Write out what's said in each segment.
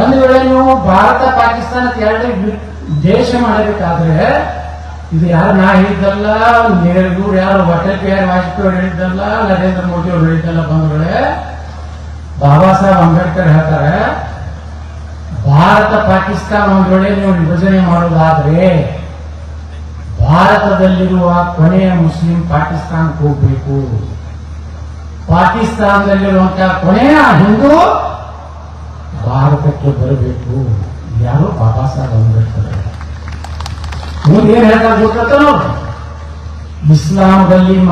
ಒಂದು ವೇಳೆ ನೀವು ಭಾರತ, ಪಾಕಿಸ್ತಾನ ಎರಡು ದೇಶ ಮಾಡಬೇಕಾದ್ರೆ, ಇದು ಯಾರು ನಾ ಹೇಳಿದ್ದಲ್ಲ ನೆಹರು ಯಾರು ಅಟಲ್ ಬಿಹಾರಿ ವಾಜಪೇಯಿ ಅವರು ಹೇಳಿದ್ದಲ್ಲ, ನರೇಂದ್ರ ಮೋದಿ ಅವರು ಹೇಳಿದ್ದಲ್ಲ ಬಂಧುಗಳೇ? ಬಾಬಾ ಸಾಹೇಬ್ ಅಂಬೇಡ್ಕರ್ ಹೇಳ್ತಾರೆ, ಭಾರತ, ಪಾಕಿಸ್ತಾನ ಒಂದು ವೇಳೆ ನೀವು ವಿಭಜನೆ ಮಾಡುವುದಾದ್ರೆ ಭಾರತದಲ್ಲಿರುವ ಕೊನೆಯ ಮುಸ್ಲಿಂ ಪಾಕಿಸ್ತಾನಕ್ಕೆ ಹೋಗ್ಬೇಕು. ಪಾಕಿಸ್ತಾನದಲ್ಲಿರುವಂತಹ ಕೊನೆಯ ಹಿಂದೂ ಭಾರತಕ್ಕೆ ಬರಬೇಕು. ಯಾರು ಬಾಬಾ ಸಾಹೇಬ್ ಅಂಬೇಡ್ಕರ್ ಮುಂದೆ ಏನ್ ಹೇಳ್ತಾರೆ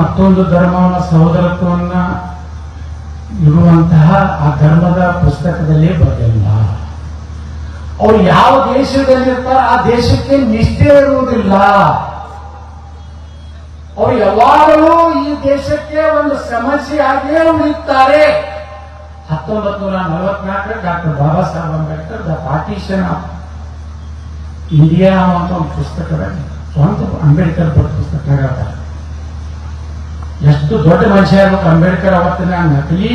ಮತ್ತೊಂದು ಧರ್ಮವನ್ನ, ಸಹೋದರತ್ವವನ್ನ ಇರುವಂತಹ ಆ ಧರ್ಮದ ಪುಸ್ತಕದಲ್ಲೇ ಬರಲಿಲ್ಲ ಅವ್ರು ಯಾವ ದೇಶದಲ್ಲಿರ್ತಾರ, ಆ ದೇಶಕ್ಕೆ ನಿಷ್ಠೆ ಇರುವುದಿಲ್ಲ. ಅವರು ಯಾವಾಗಲೂ ಈ ದೇಶಕ್ಕೆ ಒಂದು ಸಮಸ್ಯೆ ಆಗಿಯೇ ಉಳಿಯುತ್ತಾರೆ. ಹತ್ತೊಂಬತ್ತು ನೂರ ನಲವತ್ನಾಲ್ಕರ doctor Baba Saheb Ambedkar the partition of India ಅಂತ ಒಂದು ಪುಸ್ತಕದಲ್ಲಿ ಸ್ವಂತ ಅಂಬೇಡ್ಕರ್ ಬರೆದ ಪುಸ್ತಕ ಎಷ್ಟು ದೊಡ್ಡ ಮನುಷ್ಯ ಇರ್ಬೇಕು ಅಂಬೇಡ್ಕರ್ ಅವತ್ತಿನ ನಕಲಿ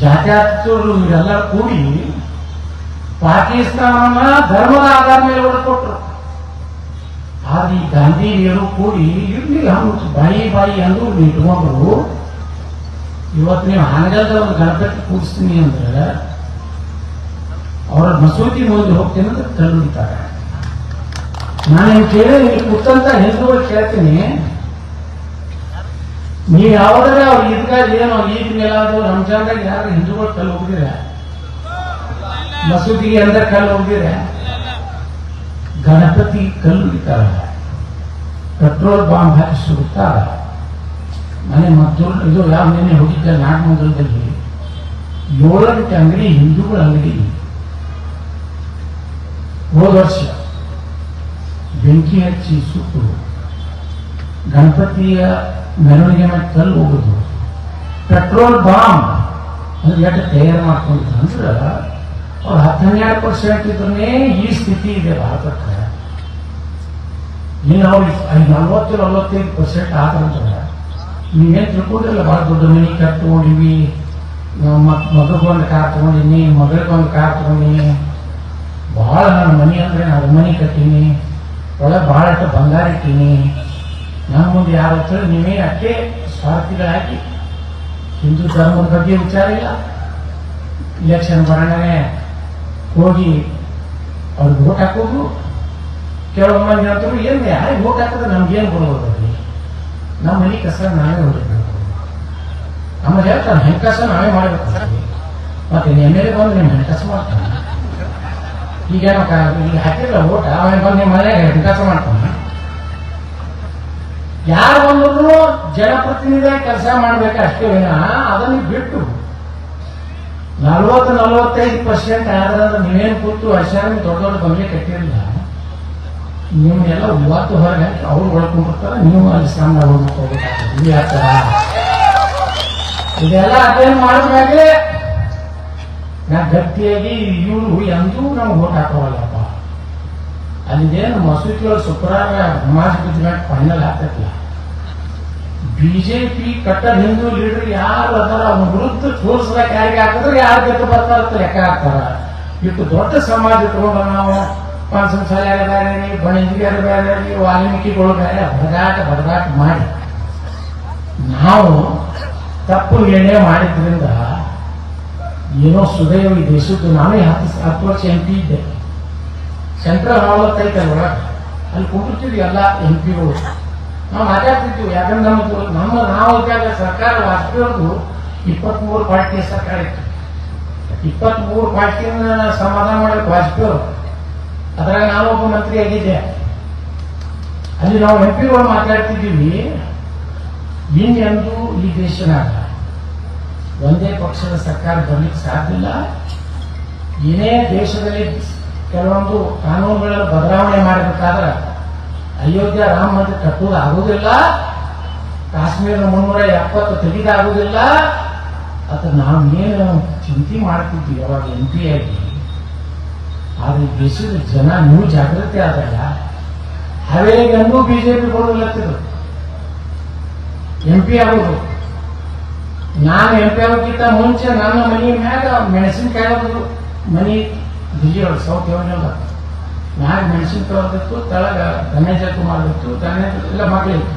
ಜಾತ್ಯಾತರು ಇವರೆಲ್ಲ ಕೂಡಿ ಪಾಕಿಸ್ತಾನವನ್ನ ಧರ್ಮದ ಆಧಾರ ಮೇಲೆ ಹೊರಕೊಟ್ರು ಆದ್ರೆ ಈ ಗಾಂಧೀಜಿಯರು ಕೂಡಿ ಇರ್ಲಿ ಬಾಯಿ ಬಾಯಿ ಅಂದು ಇಟ್ಕೊಂಡ್ರು ಇವತ್ತು ನೀವು ಹಾನಗಲ್ದ ಒಂದು ಗಣಪತಿ ಕೂಡಿಸ್ತೀನಿ ಅಂದ್ರೆ ಅವರ ಮಸೂತಿ ಮುಂದೆ ಹೋಗ್ತೀನಿ ಅಂದ್ರೆ ಕಲ್ಲುಡಿತಾರೆ ನಾನು ಕೇಳಿ ಇಲ್ಲಿ ಕೂತಂತ ಹಿಂದೂಗಳು ಕೇಳ್ತೀನಿ. ನೀವು ಯಾವ್ದಾರ ಅವ್ರ ಈದ್ಗಾಗ ಏನು ಈದ್ ಮೇಲಾದ್ರು ರಂಜಾನ್ದಾಗ ಯಾರು ಹಿಂದೂಗಳು ಕಲ್ಲು ಹೋಗಿದ್ರೆ? ಮಸೂದಿಗೆ ಅಂದ್ರೆ ಕಲ್ಲು ಹೋಗಿದ್ರೆ? ಗಣಪತಿ ಕಲ್ಲು ಇಡ್ತಾರ ಪೆಟ್ರೋಲ್ ಬಾಂಬ್ ಹಾಕಿ ಸುಡ್ತಾರ ಮನೆ ಮತ್ತೊಂದು, ಇದು ಯಾವ ನೆನೆ ಹೋಗಿದ್ದೆ ನಾಗಮಂಗಲದಲ್ಲಿ ಏಳೆಂಟು ಅಂಗಡಿ ಹಿಂದೂಗಳ ಅಂಗಡಿ ಹೋದ ವರ್ಷ ಬೆಂಕಿ ಹಚ್ಚಿ ಸುಟ್ಟು ಗಣಪತಿಯ ಮೆರವಣಿಗೆ ಮಾಡಿ ಕಲ್ಲು ಹೋಗುದು ಪೆಟ್ರೋಲ್ ಬಾಂಬ್, ಅದು ಎಷ್ಟು ತಯಾರು ಮಾಡ್ಕೊಂತ ಅಂದ್ರೆ ಅವ್ರು ಹನ್ನೆರಡು ಪರ್ಸೆಂಟ್ ಇದ್ರೆ ಈ ಸ್ಥಿತಿ ಇದೆ ಭಾರತಕ್ಕೆ. ಇನ್ನು ಅವ್ರಿಗೆ ನಲ್ವತ್ತು, ನಲ್ವತ್ತೈದು ಪರ್ಸೆಂಟ್ ಆದ್ರೆ ನೀವೇನು ತಿಳ್ಕೊಂಡಿಲ್ಲ ಭಾಳ ದೊಡ್ಡ ಮನೆ ಕಾರ್ ಮತ್ತು ಮಗಗೊಂದು ಕಾರ್ ತೊಗೊಂಡಿನಿ ಮಗಳಿಗೊಂದು ಕಾರ್ ತೊಗೊಂಡಿನಿ. ಭಾಳ ನನ್ನ ಮನೆ ಅಂದ್ರೆ ನಾನು ಮನೆ ಕಟ್ಟೀನಿ. ಒಳಗೆ ಭಾಳಷ್ಟು ಬಂಗಾರ ಇಟ್ಟೀನಿ. ನನ್ನ ಮುಂದೆ ಯಾರು ಅಂತೇಳಿ ನೀವೇ ಅಷ್ಟೇ ಸ್ವಾರ್ಥಿಗಳಾಗಿ ಹಿಂದೂ ಧರ್ಮದ ಬಗ್ಗೆ ವಿಚಾರ ಇಲ್ಲ. ಇಲೆಕ್ಷನ್ ಬರೋಣನೆ ಹೋಗಿ ಅವ್ರಿಗೆ ವೋಟ್ ಹಾಕೋದು. ಕೆಲವು ಮಂದಿ ಹೇಳ್ತಾರೆ ಏನು ಯಾರಿಗೆ ವೋಟ್ ಹಾಕಿದ್ರೆ ನಮ್ಗೇನು ಕೊಡೋದು ನಮ್ಮ ಮನೆ ಕಸ ನಾವೇ ಹೊಡಿಬೇಕು ನಮ್ಮ ಹೇಳ್ತಾನೆ ಹೆಂಕಸ ನಾವೇ ಮಾಡಬೇಕು. ಮತ್ತೆ ಎಂ ಎಲ್ ಎ ಬಂದು ನಿಮ್ಮ ಹೆಂಕಸ ಮಾಡ್ತಾನೆ ಈಗ ಈಗ ಹಾಕಿಲ್ಲ ಓಟ ಅವನ ಬಂದು ನಿಮ್ಮ ಮನೆಯಾಗ ಹೆಣ್ಕಸ ಮಾಡ್ತಾನೆ. ಯಾರು ಬಂದ್ರು ಜನಪ್ರತಿನಿಧಿ ಕೆಲಸ ಮಾಡ್ಬೇಕು ಅಷ್ಟೇ ವಿನ ಅದನ್ನು ಬಿಟ್ಟು ನಲ್ವತ್ತು ನಲವತ್ತೈದು ಪರ್ಸೆಂಟ್ ಆದ್ರೆ ನೀವೇನು ಕೂತು ಅಶಾಮಿ ದೊಡ್ಡ ದೊಡ್ಡ ಬಂಗ್ಲೆ ಕಟ್ಟಿರಲಿಲ್ಲ. ನಿಮ್ಗೆಲ್ಲ ಇವತ್ತು ಹೊರಗೆ ಅವ್ರು ಒಳ್ಕೊಂಡಿರ್ತಾರೆ ನೀವು ಅಲ್ಲಿ ಈ ಆ ಥರ. ಇದೆಲ್ಲ ಅಧ್ಯಯನ ಮಾಡಿದ್ಮೇಲೆ ನಾ ಗಟ್ಟಿಯಾಗಿ ಇವರು ಎಂದೂ ನಾವು ಓಟ್ ಹಾಕೋವಲ್ಲಪ್ಪ. ಅಲ್ಲಿದೇನು ಮಸೂದಿಗಳು ಶುಕ್ರವಾರ ನಮಾಜ್ ಗುಜರಾಟ್ ಫೈನಲ್ ಆಗ್ತೈತಿಲ್ಲ. ಬಿಜೆಪಿ ಕಟ್ಟ ಹಿಂದೂ ಲೀಡರ್ ಯಾರು ಅದರ ಅವನ ವಿರುದ್ಧ ತೋರಿಸಿದ ಯಾರಿಗೆ ಹಾಕಿದ್ರೆ ಯಾರು ಗೆದ್ದು ಬರ್ತಾರ ಲೆಕ್ಕ ಹಾಕ್ತಾರ. ಇಟ್ಟು ದೊಡ್ಡ ಸಮಾಜ ಇಟ್ಕೊಂಡ ನಾವು ಪಂಚಮಸಾಲಿಯಾರ ಬೇರೆ ರೀ ಬಣಿಜಿಗಾರ ಬೇರೆ ರೀ ವಾಲ್ಮೀಕಿಗಳು ಬೇರೆ ಬಡದಾಟ ಬಡದಾಟ ಮಾಡಿ. ನಾವು ತಪ್ಪು ಏನೇ ಮಾಡಿದ್ರಿಂದ ಏನೋ ಸುದೈವ ಈ ದೇಶದ್ದು ನಾನೇ ಹತ್ತು ಹತ್ತು ವರ್ಷ ಎಂ ಪಿ ಇದ್ದೆ. ಸೆಂಟ್ರಲ್ ಅಲ್ಲಿ ಕುಂಡಿರ್ತೀವಿ ಎಲ್ಲ ಎಂ ಪಿಗಳು ನಾವು ಮಾತಾಡ್ತಿದ್ವಿ ಯಾಕಂದ್ರೆ ನಮ್ಮದು ನಮ್ಮ ನಾವು ಇದ್ದಾಗ ಸರ್ಕಾರ ವಾಜಪೇಯಿಯವ್ರದ್ದು ಇಪ್ಪತ್ಮೂರು ಪಾರ್ಟಿಯ ಸರ್ಕಾರ ಇತ್ತು. ಇಪ್ಪತ್ಮೂರು ಪಾರ್ಟಿಯನ್ನ ಸಮಾಧಾನ ಮಾಡಕ್ಕೆ ವಾಜಪೇಯಿ ಅವರು ಅದ್ರಾಗ ನಾನೊಬ್ಬ ಮಂತ್ರಿ ಆಗಿದ್ದೆ ಅಲ್ಲಿ ನಾವು ಎಂ ಪಿಗಳು ಮಾತಾಡ್ತಿದ್ದೀವಿ. ಇನ್ನೆಂದು ಈ ದೇಶನ ಒಂದೇ ಪಕ್ಷದ ಸರ್ಕಾರ ಬರ್ಲಿಕ್ಕೆ ಸಾಧ್ಯ ಇಲ್ಲ. ಏನೇ ದೇಶದಲ್ಲಿ ಕೆಲವೊಂದು ಕಾನೂನುಗಳನ್ನು ಬದಲಾವಣೆ ಮಾಡಬೇಕಾದ್ರೆ ಅಯೋಧ್ಯ ರಾಮ ಮಂದಿರ ಕಟ್ಟುವುದು ಆಗುವುದಿಲ್ಲ ಕಾಶ್ಮೀರ ಮುನ್ನೂರ ಎಪ್ಪತ್ತು ತೆಗೆದಾಗುವುದಿಲ್ಲ ಅಥವಾ ನಾವು ಏನು ಚಿಂತೆ ಮಾಡ್ತಿದ್ವಿ ಅವಾಗ ಎಂ ಪಿ ಆಗಿ. ಆದ್ರೆ ದೇಶದ ಜನ ನೀವು ಜಾಗೃತಿ ಆದಾಗ ಹಾವೇರಿಗಂದು ಬಿಜೆಪಿ ಕೊಡಲತ್ತಿದ್ರು ಎಂ ಪಿ ಆಗೋದು. ನಾನು ಎಂ ಪಿ ಆಗೋಕ್ಕಿಂತ ಮುಂಚೆ ನನ್ನ ಮನೆ ಮ್ಯಾಗ ಮೆಣಸಿನಕಾಯಿ ಮನಿ ಮನೆ ಒಳಗೆ ಸೌತ್ ಇವನ್ನೆಲ್ಲ ಮ್ಯಾಗ ಮೆಣಸಿನ್ಕಾಯಿ ಆಗಿತ್ತು ತಳಗ ಧನೇಜ ಕುಮಾರ್ ಇತ್ತು ಧನೇಜ ಎಲ್ಲ ಮಕ್ಕಳಿತ್ತು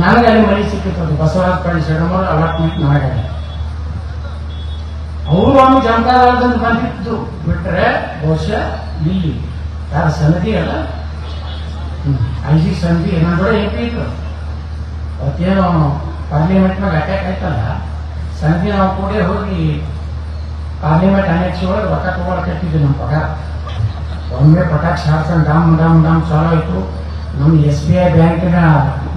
ನನಗೆ ಅಲ್ಲಿ ಮನೆ ಸಿಕ್ಕಿತ್ತು ಬಸವರಾಜ ಪಳ್ಳಿ ಶರಣಮೂರು ಅಲಾಟ್ಮೆಂಟ್ ನನಗೆ ಅವರು ಒಮ್ಮೆ ಜನತಾದಳದಿಂದ ಬಂದಿದ್ದು ಬಿಟ್ರೆ ಬಹುಶಃ ಇಲ್ಲಿ ಯಾರ ಸನದಿ ಅಲ್ಲ? ಐ ಸಂಧಿ ಏನಂದ್ರೆ ಎಂ ಪಿ ಇದ್ರು ಅವತ್ತೇನು ಪಾರ್ಲಿಮೆಂಟ್ನಾಗ ಅಟ್ಯಾಕ್ ಆಯ್ತಲ್ಲ ಸಂಧಿ ನಾವು ಕೂಡ ಹೋಗಿ ಪಾರ್ಲಿಮೆಂಟ್ ಅನೆಕ್ಸ್ ಒಳಗೆ ರೊಕ್ಕ ತಗೊಳಕ್ ಕಟ್ಟಿದ್ವಿ ನಮ್ಮ ಪಗಾರ. ಒಮ್ಮೆ ಪಟಾಕ್ಷ ಹಾರ್ಸಂಡ್ ಡಾಮ್ ಡಾಮ್ ಡಾಮ್ ಚಾಲು ಆಯಿತು. ನಮ್ಮ ಎಸ್ ಬಿ ಐ ಬ್ಯಾಂಕಿನ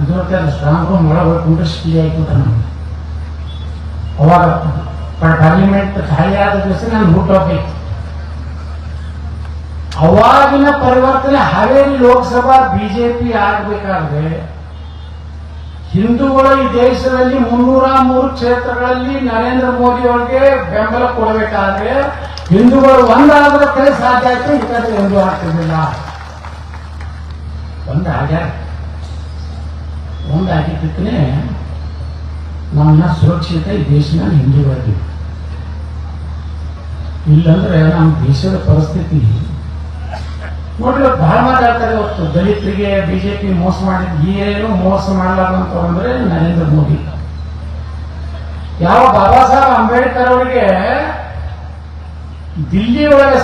ಇದು ಸ್ಟ್ರಾಂಗ್ ರೂಮ್ ಒಳಗೆ ಹೋಗಿ ಆಯ್ತು ನಮ್ಗೆ. ಅವಾಗ ಪಾರ್ಲಿಮೆಂಟ್ ಖಾಲಿ ಆದ ದಿವಸ ನಾನು ಹುಟ್ಟೋಗ್ಬೇಕು ಅವಾಗಿನ ಪರಿವರ್ತನೆ ಹಾವೇರಿ ಲೋಕಸಭಾ, ಬಿಜೆಪಿ ಆಗಬೇಕಾದ್ರೆ ಹಿಂದೂಗಳು ಈ ದೇಶದಲ್ಲಿ ಮುನ್ನೂರ ಮೂರು ಕ್ಷೇತ್ರಗಳಲ್ಲಿ ನರೇಂದ್ರ ಮೋದಿ ಅವರಿಗೆ ಬೆಂಬಲ ಕೊಡಬೇಕಾದ್ರೆ ಹಿಂದೂಗಳು ಒಂದಾದ್ರೆ ಕಡೆ ಸಾಧ್ಯ ಆಯ್ತು ಕಡೆ ಎಂದು ಆಗ್ತಿರ್ಲಿಲ್ಲ. ಒಂದಾಗ ಒಂದಾಗಿದ್ದಕ್ಕೆ ನಮ್ಮನ್ನ ಸುರಕ್ಷಿತ ಈ ದೇಶನ ಹಿಂದೂಗಳಿಗೆ ಇಲ್ಲಂದ್ರೆ ನಮ್ಮ ದೇಶದ ಪರಿಸ್ಥಿತಿ. ಇವತ್ತು ಬಹಳ ಮಾತಾಡ್ತಾರೆ ಇವತ್ತು ದಲಿತರಿಗೆ ಬಿಜೆಪಿ ಮೋಸ ಮಾಡಿದ್ ಏನು ಮೋಸ ಮಾಡಲಾರಂತ ಅಂದ್ರೆ ನರೇಂದ್ರ ಮೋದಿ. ಯಾವ ಬಾಬಾ ಸಾಹೇಬ್ ಅಂಬೇಡ್ಕರ್ ಅವರಿಗೆ ದಿಲ್ಲಿ ಒಳಗೆ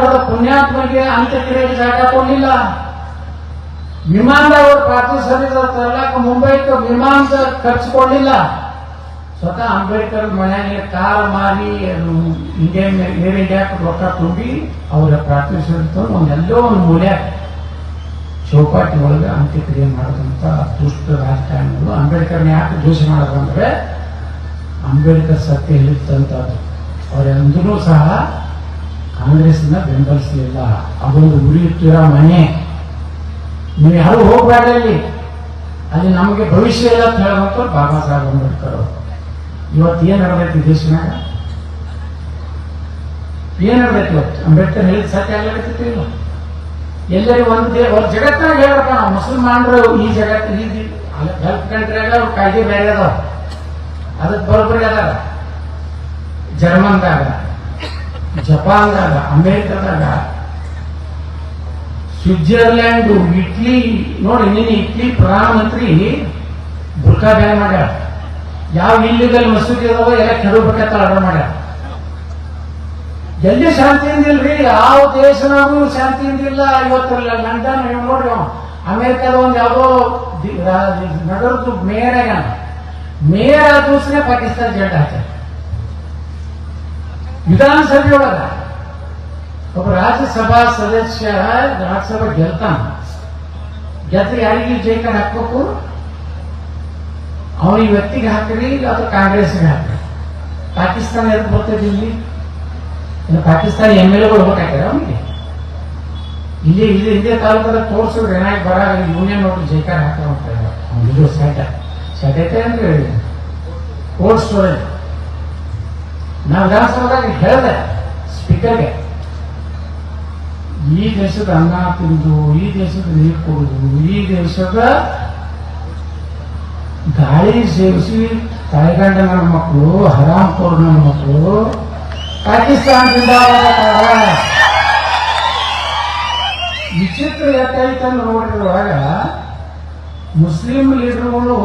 ಪದ ಪುಣ್ಯಾತ್ಮಗೆ ಅಂತ್ಯಕ್ರಿಯೆಗೆ ಜಾಗ ಕೊಡಲಿಲ್ಲ. ವಿಮಾನದವರು ಪ್ರಾರ್ಥನೆ ಶರೀರ ತರಲಾಕ ಮುಂಬೈಗೆ ವಿಮಾನದ ಖರ್ಚು ಕೊಡಲಿಲ್ಲ. ಸ್ವತಃ ಅಂಬೇಡ್ಕರ್ ಮನೆಯಾಗ ಕಾರ್ ಮಾರಿ ಅದು ಇಂಡಿಯನ್ ಏರ್ ಇಂಡಿಯಾ ರೊಕ್ಕ ತುಂಬಿ, ಅವರ ಪ್ರಾರ್ಥಿಸಿದಂಥ ಒಂದೆಲ್ಲೋ ಒಂದು ಮೂಲೆ ಚೌಪಾಟಿ ಒಳಗೆ ಅಂತ್ಯಕ್ರಿಯೆ ಮಾಡಿದಂಥ ದುಷ್ಟ ರಾಜಕಾರಣಿಗಳು ಅಂಬೇಡ್ಕರ್ನ ಯಾಕೆ ದೋಷ ಮಾಡೋದಂದ್ರೆ ಅಂಬೇಡ್ಕರ್ ಸತ್ಯ ಹೇಳಿದಂಥದ್ದು ಅವರೆಂದೂ ಸಹ ಕಾಂಗ್ರೆಸ್ನ ಬೆಂಬಲಿಸಲಿಲ್ಲ. ಅದೊಂದು ಉರಿಯುತ್ತಿರೋ ಮನೆ. ನೀವು ಯಾರು ಹೋಗಬೇಡ ಅಲ್ಲಿ. ನಮಗೆ ಭವಿಷ್ಯ ಇಲ್ಲ ಅಂತ ಹೇಳುವಂಥ ಬಾಬಾ ಸಾಹೇಬ್ ಅಂಬೇಡ್ಕರ್ ಅವರು. ಇವತ್ತು ಏನ್ ನಡೆದೈತಿ ದೇಶನಾಗ ಏನ್ ನಡೆದೈತಿ ಇವತ್ತು? ಅಂಬೇಡ್ಕರ್ ಹೇಳಿದ ಸತ್ಯ ಆಗ್ಲಕತ್ತೈತಿ ಇಲ್ಲ ಎಲ್ಲರೂ ಒಂದು ಜಗತ್ತಿನಾಗ ಹೇಳ್ಬೇಕ ನಾವು. ಮುಸಲ್ಮಾನರು ಈ ಜಗತ್ತು, ಈ ಗಲ್ಫ್ ಕಂಟ್ರಿಯಾಗ ಅವ್ರ ಕಾಯ್ದೆ ಬೇರೆ ಅದಾವ. ಅದಕ್ಕೆ ಬರೋಬ್ಬರಿ ಅದಾರ. ಜರ್ಮನ್ದಾಗ, ಜಪಾನ್ದಾಗ, ಅಮೇರಿಕದಾಗ ಸ್ವಿಟ್ಜರ್ಲ್ಯಾಂಡು ಇಟ್ಲಿ, ನೋಡಿ, ನೀನು ಇಟ್ಲಿ ಪ್ರಧಾನಮಂತ್ರಿ, ಬುರ್ಕಾ ಬ್ಯಾನ್ ಮಾಡ್ಯಾರ ಯಾವ ಇಲ್ಲಿಗಲ್ ಮಸೂದಿ ಅದಾವ ಎಲ್ಲ ಕೆಡಬೇಕಂತ ಆರ್ಡರ್ ಮಾಡ್ಯಾರ. ಎಲ್ಲಿ ಶಾಂತಿಯಿಂದ ಇಲ್ರಿ ಯಾವ ದೇಶನಾಗೂ ಶಾಂತಿ ಇಲ್ಲ. ಇವತ್ತು ಲಂಡನ್ ನೀವು ನೋಡ್ರಿ ಅಮೆರಿಕದ ಒಂದು ಯಾವುದೋ ನಗರದ್ದು ಮೇಯರ್ ಆಗ್ಯಾನ. ಮೇಯರ್ ಆದ ದಿವಸನೇ ಪಾಕಿಸ್ತಾನ ಜೆಂಡ ಹಾಕ ವಿಧಾನಸಭೆ ಒಳಗ ಒಬ್ಬ ರಾಜ್ಯಸಭಾ ಸದಸ್ಯ, ರಾಜ್ಯಸಭೆ ಗೆಲ್ತಾನ. ಗೆದ್ರೆ ಯಾರಿಗೆ ಜೈಕಾರ ಹಾಕ್ಬೇಕು? ಅವನಿಗೆ ವ್ಯಕ್ತಿಗೆ ಹಾಕ್ರಿ ಅಥವಾ ಕಾಂಗ್ರೆಸ್ಗೆ ಹಾಕ್ರಿ ಪಾಕಿಸ್ತಾನ ಎದ್ದು ಬರ್ತದೆ ಇಲ್ಲಿ? ಇನ್ನು ಪಾಕಿಸ್ತಾನ ಎಂ ಎಲ್ ಎಗಳು ಹೋಗ್ತಾರ ಅವನಿಗೆ. ಇಲ್ಲಿ ಇಲ್ಲಿ ಹಿಂದೆ ತಾಲೂಕದ ತೋರಿಸಿದ್ರೆ ಏನಾಗಿ ಬರ ಯೂನಿಯನ್ ನೋಡ್ರಿ ಜೈಕಾರ ಹಾಕ್ತಾರೆ ಅಂತ ಹೇಳಿ. ಸೆಟ ಸೆಟೈತೆ ಅಂದ್ರೆ ಕೋಲ್ಡ್ ಸ್ಟೋರೇಜ್ ನಾವು ವಿಧಾನಸಭೆದಾಗ ಹೇಳಿದೆ, ಸ್ಪೀಕರ್ಗೆ. ಈ ದೇಶದ ಅನ್ನ ತಿಂದು, ಈ ದೇಶದ ನೀರು ಕುಡಿದು, ಈ ದೇಶದ ಗಾಳಿ ಸೇರಿಸಿ ತಾಯಿಗಂಡ ನನ್ನ ಮಕ್ಕಳು ಹರಾಮ್ ಕೋರ್ ನನ್ನ ಮಕ್ಕಳು, ಪಾಕಿಸ್ತಾನದಿಂದ. ವಿಚಿತ್ರ ಯಾಕಾಯ್ತಂದ್ರೆ ನೋಡ್ರಿ ಒಳಗ ಮುಸ್ಲಿಂ ಲೀಡರ್ಗಳು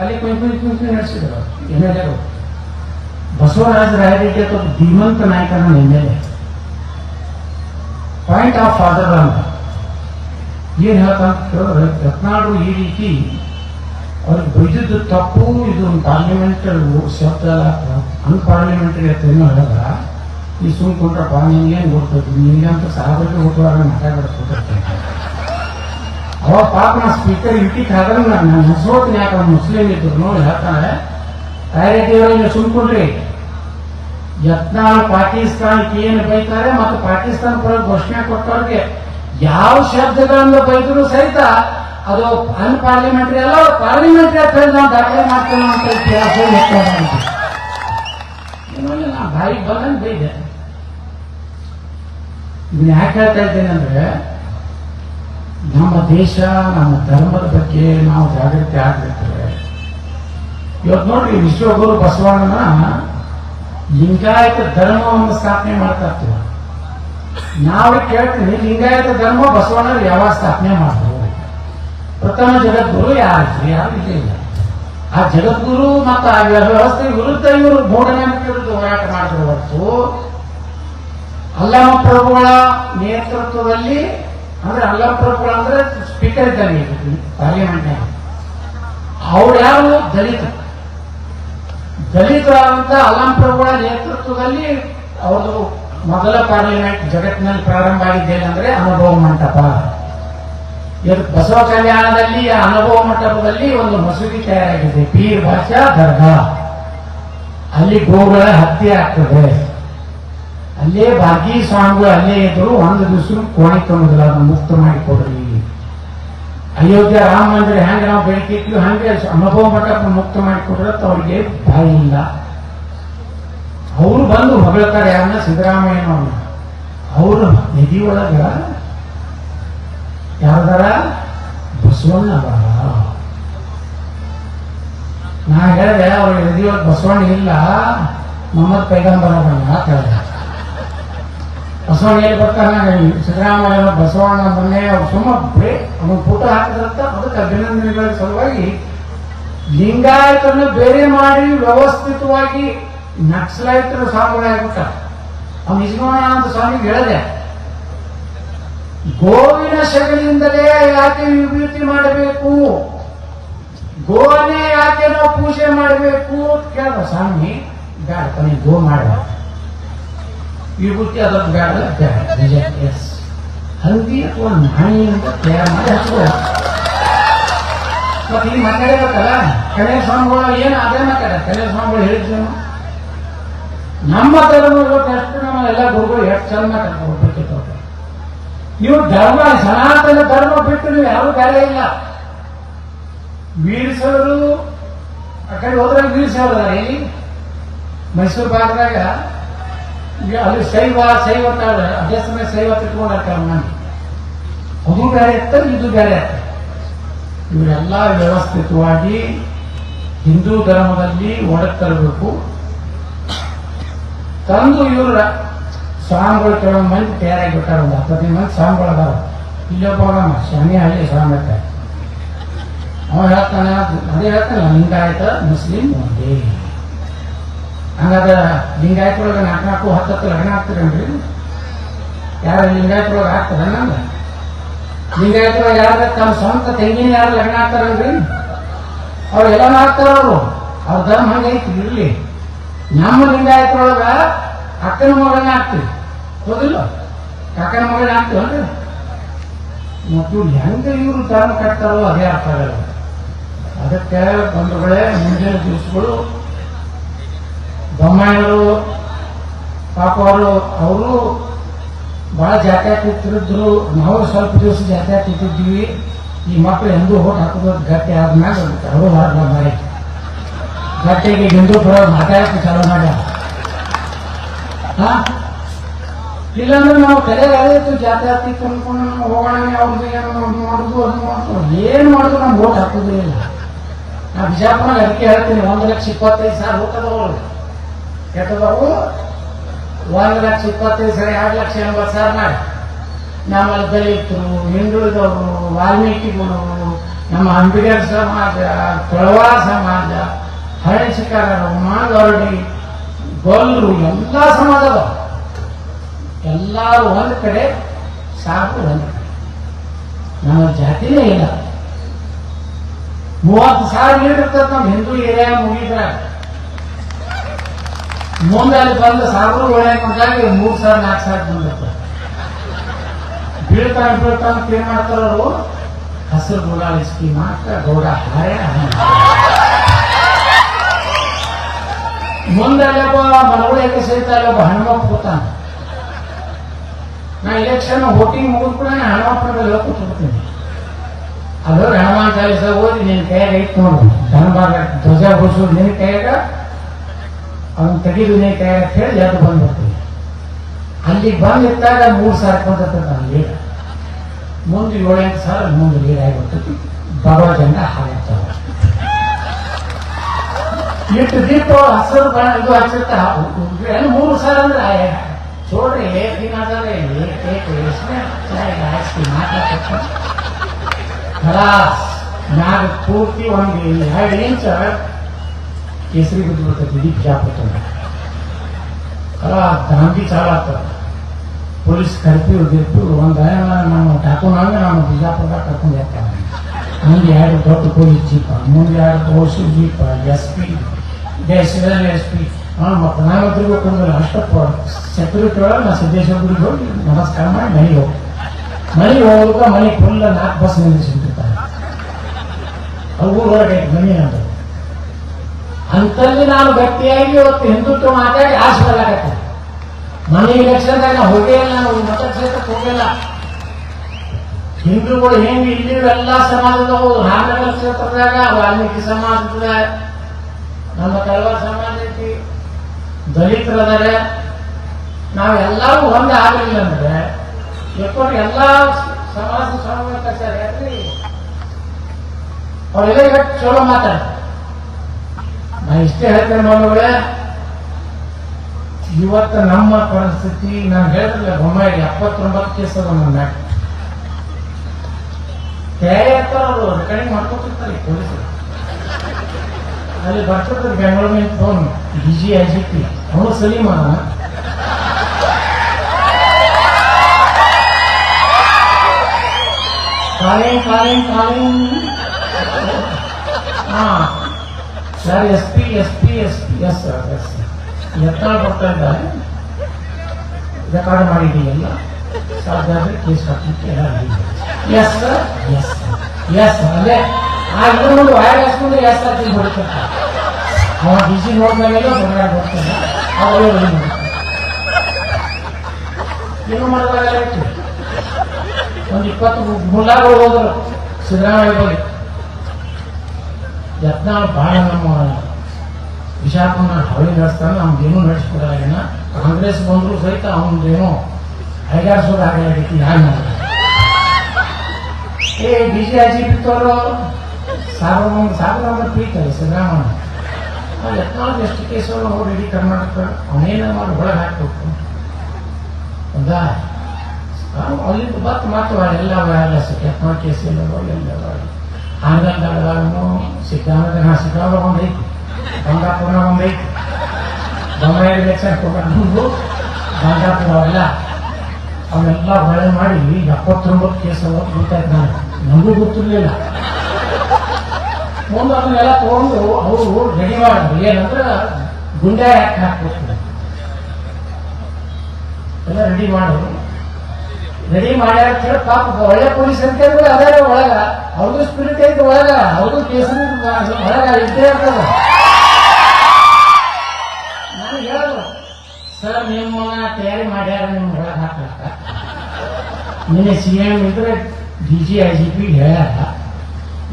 ಅಲ್ಲಿ ಕೊಂಚ ಕೊಂಚ ನಡೆಸಿದ್ರು. ಎಂ ಎಲ್ ಎರು ಬಸವರಾಜ ರಾಯರೆಡ್ಡಿ ಅಥವಾ ಧೀಮಂತ ನಾಯಕನ M L A point of father ಅಂತ. ಏನ್ ಹೇಳ್ತಾ ಕೇಳಿದ್ರೆ ಕತ್ನಾಡು ಈ ರೀತಿ ಅವ್ರಿಗೆ ಬಿದ್ದಿದ್ದು ತಪ್ಪು, ಇದು ಪಾರ್ಲಿಮೆಂಟ್ ಶಬ್ದ ಅನ್ಪಾರ್ಲಿಮೆಂಟ್ರಿ ಅಂತ ಏನು ಹೇಳಿದ್ರ ಈ ಸುಮ್ ಕುಂಟ್ರಪ್ಪ ನಿನ್ಗೇನು ಗೊತ್ತೈತಿ ಅಂತ ಸಾರ್ವಜನಿಕ ಹುಟ್ಟುವಾಗ ಮಾತಾಡ್ಬೇಕು ಅವ ಪಾಪ ನಾ ಸ್ಪೀಕರ್ ಇಟ್ಟಿಕ್ ಆದ್ರೆ ನಾನು. ಹಸೋತೀನಿ ಯಾಕೆ? ಮುಸ್ಲಿಂ ಇದ್ರು ಹೇಳ್ತಾನೆ. ಸುಮ್ ಸುಮ್ಕೊಂಡ್ರಿ ಯತ್ನಾಳ್ ಪಾಕಿಸ್ತಾನಕ್ಕೆ ಏನು ಬೈತಾರೆ ಮತ್ತು ಪಾಕಿಸ್ತಾನ ಪರ ಘೋಷಣೆ ಕೊಟ್ಟವ್ರಿಗೆ ಯಾವ ಶಬ್ದಗಳನ್ನು ಬೈದ್ರು ಸಹಿತ ಅದು ಅನ್ಪಾರ್ಲಿಮೆಂಟರಿ ಅಲ್ಲ ಪಾರ್ಲಿಮೆಂಟ್ರಿ ಅಂತ ಹೇಳಿ ನಾವು ದಾಖಲೆ ಮಾಡ್ತೇವೆ ಅಂತ ಇತಿಹಾಸ. ಬಾಯಿ ನಾ ಬಾಯಿಗೆ ಬಂದಂಗೆ ಬೈದೆ. ಇದನ್ನ ಯಾಕೆ ಹೇಳ್ತಾ ಇದ್ದೇನೆ ಅಂದ್ರೆ, ನಮ್ಮ ದೇಶ, ನಮ್ಮ ಧರ್ಮದ ಬಗ್ಗೆ ನಾವು ಜಾಗೃತಿ ಆಗ್ಬಿಟ್ರೆ ಇವತ್ತು ನೋಡ್ರಿ, ವಿಶ್ವಗುರು ಬಸವಣ್ಣನ ಲಿಂಗಾಯತ ಧರ್ಮವನ್ನು ಸ್ಥಾಪನೆ ಮಾಡ್ತಾ ಇರ್ತೀವಿ ನಾವು ಕೇಳ್ತೀನಿ ಲಿಂಗಾಯತ ಧರ್ಮ ಬಸವಣ್ಣರು ಯಾವಾಗ ಸ್ಥಾಪನೆ ಮಾಡಿದ್ರು? ಪ್ರಥಮ ಜಗದ್ಗುರು ಯಾರು? ಯಾರು ಇಲ್ಲ ಆ ಜಗದ್ಗುರು ಮತ್ತು ಆ ವ್ಯವಸ್ಥೆ ವಿರುದ್ಧ ಇವರು ಮೂಢನಂಬಿಕೆ ವಿರುದ್ಧ ಹೋರಾಟ ಮಾಡಿದ್ರು ಹೊರತು ಅಲ್ಲಮ ಪ್ರಭುಗಳ ನೇತೃತ್ವದಲ್ಲಿ, ಅಂದ್ರೆ ಅಲ್ಲಮ ಪ್ರಭುಗಳ ಅಂದ್ರೆ ಸ್ಪೀಕರ್ ಇದ್ದಾರೆ ಪಾರ್ಲಿಮೆಂಟ್ ಅವ್ರು ಯಾರು? ದಲಿತ. ದಲಿತರಾದಂತ ಅಲ್ಲಂ ಪ್ರಭುಗಳ ನೇತೃತ್ವದಲ್ಲಿ ಅವರು ಮೊದಲ ಪಾರ್ಲಿಮೆಂಟ್ ಜಗತ್ತಿನಲ್ಲಿ ಪ್ರಾರಂಭ ಆಗಿದ್ದೇನೆ ಅಂದ್ರೆ ಅನುಭವ ಮಂಟಪ. ಬಸವ ಕಲ್ಯಾಣದಲ್ಲಿ ಅನುಭವ ಮಂಟಪದಲ್ಲಿ ಒಂದು ಮಸೂದಿ ತಯಾರಾಗಿದೆ. ಪೀರ್ ಭಾಷಾ ದರ್ಗಾ ಅಲ್ಲಿ ಗೋಗಳ ಹತ್ಯೆ ಆಗ್ತದೆ. ಅಲ್ಲೇ ಬಾಕಿ ಸ್ವಾಮಿಗಳು ಅಲ್ಲೇ ಇದ್ರು, ಒಂದು ದಿವಸ ಕೋಣೆ ತೊಗೊಂಡಿಲ್ಲ ಅದನ್ನು ಮುಕ್ತ ಮಾಡಿ ಕೊಡ್ರಿ. ಅಯೋಧ್ಯ ರಾಮ ಮಂದಿರ ಹೆಂಗೆ ನಾವು ಬೆಳಕಿದ್ವಿ ಹಂಗೆ ಅನುಭವ ಮಂಟಪ ಮುಕ್ತ ಮಾಡಿ ಕೊಡ್ರಿ ಅಂತ ಅವ್ರಿಗೆ ಬಾಯಿ ಇಲ್ಲ. ಅವರು ಬಂದು ಹೊಗಳ್ತಾರೆ ಯಾರನ್ನ ಸಿದ್ದರಾಮಯ್ಯನವ್ರನ್ನ. ಅವರು ನಿಧಿ ಒಳಗ ಯಾರದಾರ? ಬಸವಣ್ಣ ಅದಾರ ನಾ ಹೇಳಿದೆ, ಅವ್ರು ಒಳಗೆ ಬಸವಣ್ಣ ಇಲ್ಲ, ಮೊಹಮ್ಮದ್ ಪೈಗಂಬರ ಅಂತ ಹೇಳಿದೆ. ಬಸವಣ್ಣ ಎಲ್ಲಿ ಬರ್ತಾನೆ? ಸಿದ್ದರಾಮಯ್ಯ ಬಸವಣ್ಣ ಮೊನ್ನೆ ಅವ್ರು ಸುಮ್ಮ ಬ್ರೇ ಅವನು ಫೋಟೋ ಹಾಕಿದ್ರಂತ ಅದಕ್ಕೆ ಅಭಿನಂದನೆಗಳ ಸಲುವಾಗಿ ಲಿಂಗಾಯತನ್ನು ಬೇರೆ ಮಾಡಿ ವ್ಯವಸ್ಥಿತವಾಗಿ ನಕ್ಸಲೈತರ ಸ್ವಾಮಿಗಳಾಗ್ಬಿಟ್ಟ ಅವ್ನು ಅಂತ ಸ್ವಾಮಿಗೆ ಹೇಳಿದೆ. ಗೋವಿನ ಶಗಲಿಂದಲೇ ಯಾಕೆ ವಿಭೂತಿ ಮಾಡಬೇಕು? ಗೋನೇ ಯಾಕೆ ನಾವು ಪೂಜೆ ಮಾಡಬೇಕು? ಕೇಳ ಸ್ವಾಮಿ ಬ್ಯಾಡ ಕೊನೆ ಗೋ ಮಾಡ. ವಿಭೂತಿ ಅದನ್ನು ಬ್ಯಾಡ ಬ್ಯಾಡ ನಿಜ ಎಸ್ ಹಂದಿ ಅಥವಾ ನಾಯಿಯಿಂದ ತಯಾರು ಮಾಡಿ ಹಚ್ಚುವ ಮತ್ತೆ ಇಲ್ಲಿ ಮಾತಾಡಬೇಕಲ್ಲ? ಕಳೆ ಸ್ವಾಮಿಗಳು ಏನು ಅದೇ ಮಾತಾಡ ಕಳೆ ಸ್ವಾಮಿಗಳು ಹೇಳಿದ್ದೇನು ನಮ್ಮ ಧರ್ಮ ಇವತ್ತು ಎಷ್ಟು ನಮ್ಮ ಎಲ್ಲ ಗುರುಗಳು ಎಷ್ಟು ಚಂದ ಮಾತಾಡ್ತಾರೆ ನೀವು ಧರ್ಮ, ಸನಾತನ ಧರ್ಮ ಬಿಟ್ಟು ನೀವು ಯಾರು ಬೇರೆ ಇಲ್ಲ. ವೀರಸವರು ಆ ಕಡೆ ಹೋದ್ರೆ ವೀರಸವರು ಮೈಸೂರು ಭಾಗದಾಗ ಅಲ್ಲಿ ಶೈವ ಶೈವ ಅಂತಾರೆ ಅದೇ ಸಮಯ ಶೈವ ತಿಳ್ಕೊಂಡಿರ್ತಾರೆ ನಾನು ಅದು ಬೇರೆ ಇರ್ತಾರೆ ಇದು ಬೇರೆ ಇರ್ತಾರೆ ಇವರೆಲ್ಲ ವ್ಯವಸ್ಥಿತವಾಗಿ ಹಿಂದೂ ಧರ್ಮದಲ್ಲಿ ಒಡಕ್ ತರಬೇಕು. ತಂದು ಇವರು ಸ್ವಾಮಿಗಳು ಕೆಲವೊಂದು ಮಂದಿ ತಯಾರಾಗಿ ಬಿಟ್ಟಾರ ಒಂದು ಹತ್ತದೈದು ಮಂದಿ ಸ್ವಾಮಿಗಳು ಅದಾರ. ಇಲ್ಲೊಬ್ಬ ಶನಿ ಹಳ್ಳಿ ಸ್ವಾಮಿ ಅವ ಹೇಳ್ತಾನೆ, ಅದೇ ಹೇಳ್ತಾನೆ, ಲಿಂಗಾಯತ ಮುಸ್ಲಿಂ ಒಂದೇ. ಹಂಗಾದ್ರೆ ಲಿಂಗಾಯತೊಳಗೆ ನಾಲ್ಕು ನಾಲ್ಕು ಹತ್ತು ಹತ್ತು ಲಗ್ನ ಯಾರ ಯಾರು ಲಿಂಗಾಯತೊಳಗೆ ಆಗ್ತದ ನಂಗೆ ಲಿಂಗಾಯತೊಳಗೆ ಯಾರು ತಮ್ಮ ಸ್ವಂತ ತೆಂಗಿನ ಯಾರು ಲಗ್ನ ಆಗ್ತಾರನ್ರಿ? ಅವ್ರು ಎಲ್ಲ ಮಾಡ್ತಾರ ಅವರು. ಅವ್ರ ಧರ್ಮ ಹಂಗೈತಿ ಇರಲಿ ನಮ್ಮ ಲಿಂಗಾಯತೊಳಗ ಅಕ್ಕನ ಮಗಳನ್ನ ಆಗ್ತೀವಿ ಹೌದಿಲ್ಲ? ಕಾಕನ ಆಗ್ತೀವಲ್ರಿ ಮತ್ತು ಹೆಂಗೆ ಇವರು ಧರ್ಮ ಕಟ್ತಾರೋ ಅದೇ ಅರ್ಥ ಆಗಲ್ಲ. ಅದಕ್ಕೆ ಬಂಧುಗಳೇ, ಮುಂದಿನ ದಿವಸಗಳು ಬೊಮ್ಮಾಯಿಗಳು ಪಾಪ ಅವರು ಅವರು ಬಹಳ ಜಾತ್ಯಾತೀತರಿದ್ರು ನಾವು ಸ್ವಲ್ಪ ದಿವಸ ಜಾತ್ಯಾತೀತಿದ್ವಿ ಈ ಮಕ್ಕಳು ಎಂದೂ ಓಟ್ ಹಾಕೋದು ಗಟ್ಟಿ ಆದ್ಮೇಲೆ ಅವರು ಹಾಡ್ಲ ಬಾಯಿ ಗಟ್ಟಿಗೆ ಹಿಂದೂ ಪರ ಮಾತಾಡಕ್ಕೆ ಚಾಲೂ ಮಾಡ್ಯಾರ. ಇಲ್ಲಾಂದ್ರೆ ನಾವು ತಲೆಗೆ ಅದೇ ಜಾತ್ಯಾತಿ ತಂದ್ಕೊಂಡು ಹೋಗೋಣ ಅವ್ರದ್ದು ಏನು ಮಾಡುದು ಅದು ಮಾಡುದು ಏನು ಮಾಡಿದ್ರು ನಮ್ಗೆ ಓಟ್ ಹಾಕೋದೇ ಇಲ್ಲ. ನಾ ಬಿಜಾಪುರ ಅದಕ್ಕೆ ಹೇಳ್ತೀನಿ, ಒಂದು ಲಕ್ಷ ಇಪ್ಪತ್ತೈದು ಸಾವಿರ ಹೋಗ್ತದವ್ರು ಕೆಟ್ಟದವು, ಒಂದು ಲಕ್ಷ ಇಪ್ಪತ್ತೈದು ಸಾವಿರ, ಎರಡು ಲಕ್ಷ ಎಂಬತ್ತು ಸಾವಿರ ನಾಳೆ. ನಮ್ಮಲ್ಲಿ ದಲಿತರು ಹಿಂದುಳಿದವರು ವಾಲ್ಮೀಕಿಗಳು ನಮ್ಮ ಅಂಬಿಗರ್ ಸಮಾಜ, ತೊಳವಾರ ಸಮಾಜ ಹಳಸಿಕಾರರು ಮಾಗರಡಿ ಗೊಲ್ಲರು ಎಲ್ಲ ಸಮಾಜದವರು. ಎಲ್ಲರೂ ಒಂದು ಕಡೆ ಸಾಕು ಒಂದು ಕಡೆ. ನಮ್ಮ ಜಾತಿನೇ ಇಲ್ಲ. ಮೂವತ್ತು ಸಾವಿರ ನೀಡಿರ್ತದೆ ನಮ್ಮ ಹಿಂದೂ ಏರಿಯಾ ಮುಗಿದ್ರ ಮುಂದೆ ಅಲ್ಲಿ ಬಂದು ಸಾವಿರ ಒಳ್ಳೆಕೊಂಡಾಗ ಮೂರು ಸಾವಿರ, ನಾಲ್ಕು ಸಾವಿರ ಬಂದಿರ್ತದೆ ಬೀಳ್ತಾನೆ ಬೀಳ್ತಾನೆ ಏನ್ ಮಾಡ್ತಾರ ಅವರು? ಹಸಿರು ಗುಲಾಳಿ ಸ್ಕೀಮ್ ಹಾಕ ಗೌಡ ಹಾಯ ಮುಂದೆ ಅಲ್ಲೊಬ್ಬ ಮನಗುಳಿಗೆ ಸಹಿತ ಅಲ್ಲೊಬ್ಬ ಹನುಮಪ್ಪ ಕೂತಾನ. ನಾ ಇಲೆಕ್ಷನ್ ವೋಟಿಂಗ್ ಮುಗಿದ ಕೂಡ ಹನುಮಪ್ಪನ ಮೇಲೆ ಕೂತ್ಬಿಡ್ತೀನಿ ಅದು ಹನುಮಾನ್ ಚಾಲೀಸ ಓದಿ ನಿನ್ನ ಕೈಯಾಗ ಐತ್ ನೋಡು. ಧನಭಾಗ ಧ್ವಜ ಬಿಡಿಸೋದು ನಿನ್ನ ಕೈಯಾಗ, ಅವನ್ ತೆಗೆದು ನಿನ್ನ ಕೈಯಾಗ ಹೇಳಿ ಎದ್ದು ಬಂದ್ಬಿಡ್ತೀನಿ. ಅಲ್ಲಿಗೆ ಬಂದಿದ್ದಾಗ ಮೂರು ಸಾವಿರ ಕೊಂದಿರ್ತದೆ ಅಲ್ಲಿ ಮುಂದೆ ಏಳೆಂಟು ಸಾವಿರ ಮುಂದೆ ಲೀಡ್ ಆಗಿಬಿಡ್ತೈತಿ ಬಾಬಾ ಜನ ಹಾಳಾಗ್ತಾವ ಇಟ್ಟು ದೀಪ ಹಸಿರು ಇದು ಹಚ್ಚಿರ್ತಾ ಮೂರು ಸಾವಿರ ಅಂದ್ರೆ छोड़ एक दिन आ जा रहे एक एक इसमें चाहे गैस की ಮಾತಾಡ್ತಾರೆ ಖಲಾಸ್ ಮ್ಯಾಗ ಪೂರ್ತಿ ಒಂದು ಎರಡು ಇಂಚ ಕೇಸರಿ ಬಿದ್ದುಬಿಡ್ತೈತಿ ಇಡೀ ಬಿಜಾಪುರ ಖಲಾಸ್ ದಾಂಡಿ ಚಾಲು ಆಗ್ತದೆ ಪೊಲೀಸ್ ಕರ್ಫ್ಯೂ ಗಿರ್ಫ್ಯೂ ಒಂದು ನಾವು ಟಾಕೋನಾಗ ನಾವು ಬಿಜಾಪುರದಾಗ ಕರ್ಕೊಂಡು ಹೋಗ್ತಾರೆ ಮುಂದೆ ಎರಡು ದೊಡ್ಡ ಪೊಲೀಸ್ ಜೀಪ ಮುಂದೆ ಎರಡು ಓಸು ಜೀಪ ಎಸ್ ಪಿ ದೇಶದಲ್ಲಿ ಎಸ್ ಪಿ ಮತ್ತು ಪ್ರಧಾನಮಂತ್ರಿಗೂ ಕೊಂಡಲ್ಲ ಅಷ್ಟಪ್ಪ. ಸೆಕ್ಯೂರಿಟಿ ನಾ ಸಿದ್ದೇಶ್ವರ ಹೋಗಿ ನಮಸ್ಕಾರ ಮಾಡಿ ಮನೆಗೆ ಹೋಗಿ ಮನೆಗೆ ಹೋಗುವಾಗ ಮನೆ ಫುಲ್ಲ ನಾಲ್ಕು ಬಸ್ ನಿಲ್ಲಿಸಿಟ್ಟಿರ್ತಾರೆ ಅವು ಹೊರಗೆ ಮನೆ ಅಂತ ಅಂತಲ್ಲಿ ನಾನು ಗಟ್ಟಿಯಾಗಿ ಇವತ್ತು ಹಿಂದುತ್ವ ಮಾತಾಡಿ ಆಸೆ ಬರಲಾಗತ್ತೆ ಮನೆ ಇಲೆಕ್ಷನ್ದಾಗ ಹೋಗೇ ಇಲ್ಲ ನಾವು ಮತಕ್ಷೇತ್ರಕ್ಕೆ ಹೋಗಿಲ್ಲ. ಹಿಂದೂಗಳು ಹೆಂಗೆ ಇಲ್ಲಿ ಎಲ್ಲ ಸಮಾಜದವು ರಾಮನಗರ ಕ್ಷೇತ್ರದಾಗ, ವಾಲ್ಮೀಕಿ ಸಮಾಜದ, ನಮ್ಮ ಕಲ್ವಾರ ಸಮಾಜ ದಲಿತರದಾರೆ, ನಾವೆಲ್ಲರೂ ಒಂದೇ ಆಗಲಿಲ್ಲ ಅಂದ್ರೆ ಯಾಕಂದ್ರೆ ಎಲ್ಲ ಸಮಾಜ ಸಮಾಜ ಯಾಕ್ರಿ ಅವರೆಲ್ಲ ಚಲೋ ಮಾತಾಡ. ನಾ ಇಷ್ಟೇ ಹೇಳ್ತೇನೆ ಮಗಳೇ ಇವತ್ತು ನಮ್ಮ ಪರಿಸ್ಥಿತಿ, ನಾನು ಹೇಳಿದ್ರೆ ಬೊಮ್ಮಾಯಿ ಎಪ್ಪತ್ತೊಂಬತ್ತು ಕೇಸ್ ಅದ ನನ್ನ ಆಗ್ತಾರ ಅವರು ರೆಕಾರ್ಡಿಂಗ್ ಮಾಡ್ಕೊತಿರ್ತಾರೆ ಪೊಲೀಸರು. ಅಲ್ಲಿ ಬರ್ತಿರ್ತಾರೆ ಬೆಂಗಳೂರಿನ phone D G I G P ಅವನು ಸಲೀಮ ಕಾಲಿಂಗ್ ಕಾಲಿಂಗ್ ಕಾಲಿಂಗ್ ಹಾ sir S P S P S P yes sir yes Yatnal ಬರ್ತಾ ಇದ್ದಾರೆ ರೆಕಾರ್ಡ್ ಮಾಡಿದೀಯಲ್ಲ ಸಾಧ್ಯ ಆದರೆ ಕೇಸ್ ಹಾಕಲಿಕ್ಕೆ ಎಲ್ಲ ಎಸ್ ಸರ್ ಎಸ್ ಎಸ್ ಅಲ್ಲೇ ಆ ಇದ್ಕೊಂಡು ವೈರ್ ಹಾಸ್ಕೊಂಡು ಎಸ್ ಹಾಕಿ ಹೊಡಿತಾರೆ ಅವ ಬಿಸಿ ನೋಡಿದಾಗೆಲ್ಲ ಹೊರಗಡೆ ಬರ್ತಾನೆ ಅವರೇ ಮಾಡ್ತಾರೆ ಏನು ಮಾಡೋದಾಗಲ್ಲ ಒಂದು ಇಪ್ಪತ್ತು ಮುಲ್ಲಾಗಳು ಹೋದರು ಸಿದ್ದರಾಮಯ್ಯ ಬಗ್ಗೆ ಯತ್ನ ಬಹಳ ನಮ್ಮ ವಿಶಾಖನ ಹಳಿ ನಡೆಸ್ತಾನೆ ನಮ್ಗೇನು ನಡೆಸ್ಕೊಡಲಾಗಿನ ಕಾಂಗ್ರೆಸ್ ಬಂದ್ರು ಸಹಿತ ಅವನದೇನೋ ಯಾರು ಮಾಡಿದ ಏ ಬಿ ಜೆ ಅಜಿ ಬಿತ್ತವರು ಸಾವಿರದ ಸಾರ್ವಭೌಮ ಪ್ರೀತಾರೆ ಸಿದ್ದರಾಮಯ್ಯ ಯತ್ನಾಳ್ ಎಷ್ಟು ಕೇಸನ್ನು ನೋಡಿ ಇಡೀ ಕರ್ನಾಟಕ ಅವನೇನ ಮಾಡಿ ಒಳಗೆ ಹಾಕಬೇಕು. ಹೌದಾ? ಅಲ್ಲಿಂದ ಬತ್ ಮಾತು ಎಲ್ಲ ಎಲ್ಲ ಯತ್ನಾಳ್ ಕೇಸ್ ಎಲ್ಲ ಎಲ್ಲ ಆಂಧ್ರದಾಗೂ ಸಿಕ್ಕಾಮದ ಸಿಕ್ಕಾಮ ಒಂದೈತಿ ಗಂಗಾಪುರ ಒಂದೈತಿ ಬೊಮ್ಮಾಯಿ ಎಲೆಕ್ಷನ್ ನಮಗೂ ಗಂಗಾಪುರ ಅವೆಲ್ಲ ಅವನ್ನೆಲ್ಲ ಹೊಳೆ ಮಾಡಿ ಎಪ್ಪತ್ತೊಂಬತ್ತು ಕೇಸ್ ಗೊತ್ತಾಯ್ತು ನಾನು ನಮಗೂ ಗೊತ್ತಿರಲಿಲ್ಲ. ಮುಂದೆ ಅದನ್ನೆಲ್ಲ ತಗೊಂಡು ಅವರು ರೆಡಿ ಮಾಡಿದ್ರು ಏನಂದ್ರೆ ಗುಂಡೆ ಯಾಕೆ ಹಾಕ್ಬೇಕು ಎಲ್ಲ ರೆಡಿ ಮಾಡೋರು ರೆಡಿ ಮಾಡ್ಯಾರ ಅಂತ ಪಾಪ ಒಳ್ಳೆ ಪೊಲೀಸ್ ಅಧಿಕಾರಿಗಳು ಅದೇ ಒಳಗ. ಅವ್ರದ್ದು ಸ್ಪಿರಿಟ್ ಐತೆ ಒಳಗ. ಅವ್ರದ್ದು ಕೇಸ್ ಒಳಗ. ಇದ್ದೇ ಇರ್ತದ. ನಾನು ಹೇಳೋದು, ಸರ್ ನಿಮ್ಮನ್ನ ತಯಾರಿ ಮಾಡ್ಯಾರ, ನಿಮ್ಮ ಒಳಗೆ ಹಾಕ್ಲಕ್ಕ. ನಿನ್ನೆ ಸಿ ಎಂ ಇದ್ರೆ D G I G P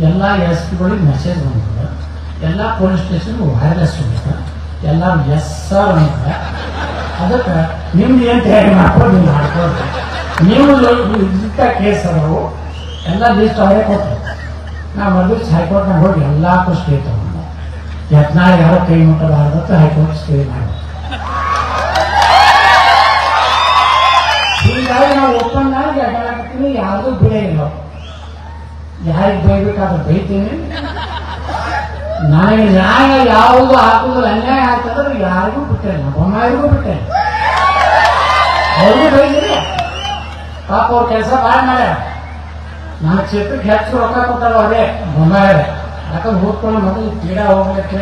ಎಲ್ಲ ಎಸ್ ಪಿಗಳಿಗೆ ಮೆಸೇಜ್ ಬಂದಿದೆ. ಎಲ್ಲ ಪೊಲೀಸ್ ಸ್ಟೇಷನ್ ವೈರ್ಲೆಸ್ ಹೋಗ್ತಾರೆ ಎಲ್ಲ ಎಸ್ ಸರ್ ಅಂತ ಅದಕ್ಕೆ ನಿಮ್ದು ಏನು ತಯಾರಿ ಮಾಡ್ಕೊಂಡು ನೀವು ಮಾಡ್ಕೊಳ್ರಿ ನೀವು ಇಂಥ ಕೇಸ್ ಅದಾವು, ಎಲ್ಲ ಲಿಸ್ಟ್ ಅವರೇ ಕೊಟ್ಟರು ನಾವು ಮಧುಸ್ ಹೈಕೋರ್ಟ್ನಾಗ ಹೋಗಿ ಎಲ್ಲಕ್ಕೂ ಸ್ಟೇ ತಗೊಂಡು. ಯತ್ನಾಳ್ ಯಾರೋ ಕೈ ಮುಟ್ಟಬಾರ್ದು ಅಂತ ಹೈಕೋರ್ಟ್ ಸ್ಟೇ ಮಾಡಿ ಹೀಗಾಗಿ ನಾವು ಓಪನ್ ಆಗಿ ಅಡ್ಡಾಡಕತ್ತೀನಿ ಯಾವುದೂ ಬಿಡೇ ಇಲ್ಲ ಯಾರಿಗೆ ಬೈಬೇಕಾದ್ರೆ ಬೈತೀನಿ. ನನಗೆ ನ್ಯಾಯ ಯಾವುದು ಹಾಕುದಿಲ್ಲ ಅನ್ಯಾಯ ಆಗ್ತದ್ರೆ ಯಾರಿಗೂ ಬಿಟ್ಟೆ ಬೊಮ್ಮಾಯಿಗೂ ಬಿಟ್ಟೆ ಅವ್ರಿಗೂ ಬೈದಿರಿ ಪಾಪ ಅವ್ರ ಕೆಲಸ ಭಾಳ ಮಾಡ್ಯಾರ. ನನ್ನ ಕ್ಷೇತ್ರಕ್ಕೆ ಹೆಚ್ಚು ರೊಕ್ಕ ಕೊಟ್ಟಾರ ಅದೇ ಬೊಮ್ಮಾಯ ಯಾಕಂದ್ರೆ ಓದ್ಕೊಂಡು ಮೊದಲು ಕ್ರೀಡಾ ಹೋಗ್ಲಿಕ್ಕೆ